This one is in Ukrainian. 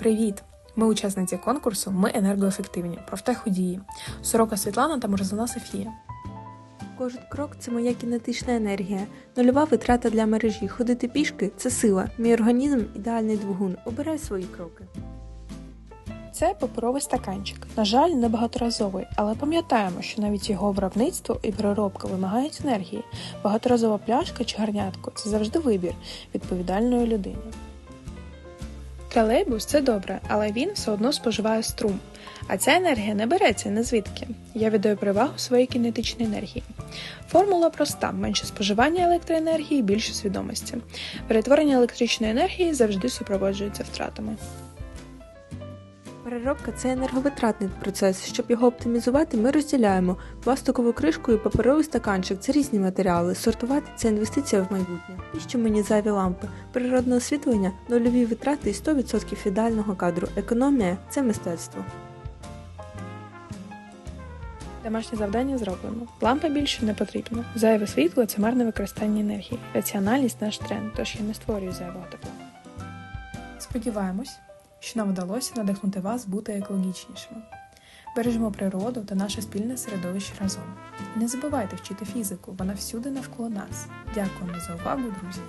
Привіт! Ми учасниці конкурсу Ми енергоефективні. Профтеходії. Сорока Світлана та Морозана Софія. Кожен крок це моя кінетична енергія. Нульова витрата для мережі. Ходити пішки це сила. Мій організм ідеальний двигун. Обирай свої кроки. Це паперовий стаканчик. На жаль, не багаторазовий, але пам'ятаємо, що навіть його виробництво і переробка вимагають енергії. Багаторазова пляшка чи гарнятко це завжди вибір відповідальної людини. Тролейбус це добре, але він все одно споживає струм. А ця енергія не береться не звідки. Я віддаю перевагу своїй кінетичній енергії. Формула проста: менше споживання електроенергії, більше свідомості. Перетворення електричної енергії завжди супроводжується втратами. Переробка це енерговитратний процес. Щоб його оптимізувати, ми розділяємо пластикову кришку і паперовий стаканчик це різні матеріали. Сортувати це інвестиція в майбутнє. І що мені зайві лампи, природне освітлення, нульові витрати і 100% ідеального кадру. Економія це мистецтво. Домашнє завдання зроблено. Лампа більше не потрібна. Зайве світло це марне використання енергії. Раціональність наш тренд, тож я не створюю зайвого тепла. Сподіваємось, що нам вдалося надихнути вас бути екологічнішими. Бережемо природу та наше спільне середовище разом. Не забувайте вчити фізику, вона всюди навколо нас. Дякуємо за увагу, друзі!